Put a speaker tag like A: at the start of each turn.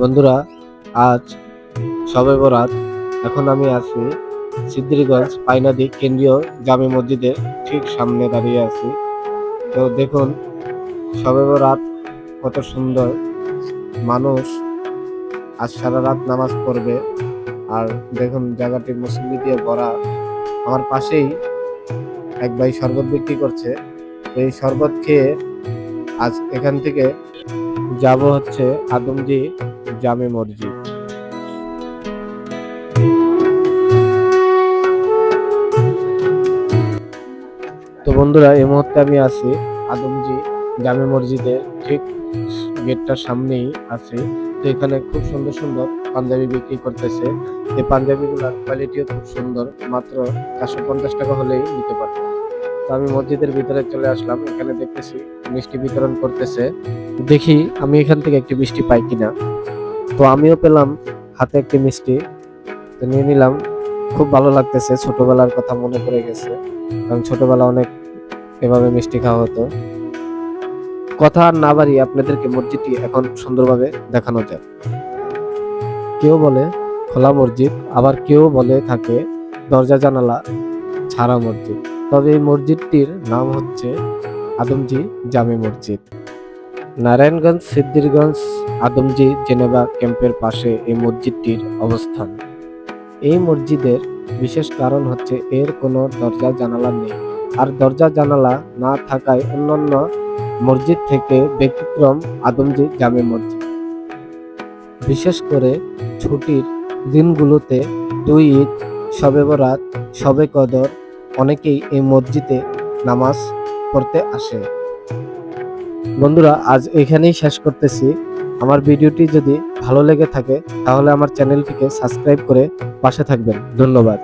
A: বন্ধুরা, আজ সবে বরাত। এখন আমি আছি সিদ্দিরগঞ্জ পাইনাদি কেন্দ্রীয় জামে মসজিদের ঠিক সামনে দাঁড়িয়ে আছি। তো দেখুন, সবে বরাত, কত সুন্দর মানুষ আজ সারা রাত নামাজ পড়বে। আর দেখুন, জায়গাটি মুসল্লি দিয়ে ভরা। আমার পাশেই এক ভাই শরবত বিক্রি করছে। এই শরবত খেয়ে আজ এখান থেকে যাব হচ্ছে আদমজি জামে মসজিদ। তো বন্ধুরা, এই মুহূর্তে আমি আছি আদমজি জামে মসজিদের ঠিক গেটটার সামনেই আছি। তো এখানে খুব সুন্দর সুন্দর পাঞ্জাবি বিক্রি করতেছে। এই পাঞ্জাবিগুলোর কোয়ালিটিও খুব সুন্দর, মাত্র চারশো পঞ্চাশ টাকা হলেই নিতে পারবে। তো আমি মসজিদের ভিতরে চলে আসলাম। এখানে দেখতেছি মিষ্টি বিতরণ করতেছে। দেখি আমি এখান থেকে একটি মিষ্টি পাই কিনা। তো আমিও পেলাম হাতে একটি মিষ্টি। তো নিয়ে নিলাম। খুব ভালো লাগতেছে। ছোটবেলার কথা মনে পড়ে গেছে। কারণ ছোটবেলা অনেক এভাবে মিষ্টি খাওয়া হতো। কথা আর না বাড়িয়ে আপনাদেরকে মসজিদটি এখন সুন্দরভাবে দেখানো যায় কেউ বলে খোলা মসজিদ, আবার কেউ বলে থাকে দরজা জানালা ছাড়া মসজিদ। তবে এই মসজিদটির নাম হচ্ছে আদমজি জামে মসজিদ। নারায়ণগঞ্জ সিদ্দিরগঞ্জ আদমজি জেনেভা ক্যাম্পের পাশে এই মসজিদটির অবস্থান। এই মসজিদের বিশেষ কারণ হচ্ছে এর কোনো দরজা জানালা নেই। আর দরজা জানালা না থাকায় অন্যান্য মসজিদ থেকে ব্যতিক্রম আদমজি জামে মসজিদ। বিশেষ করে ছুটির দিনগুলোতে দুই ঈদ, শবে বরাত, শবে কদর অনেকেই এই মসজিদে নামাজ পড়তে আসে। বন্ধুরা, আজ এখানেই শেষ করতেছি। আমার ভিডিওটি যদি ভালো লেগে থাকে, তাহলে আমার চ্যানেলটিকে সাবস্ক্রাইব করে পাশে থাকবেন। ধন্যবাদ।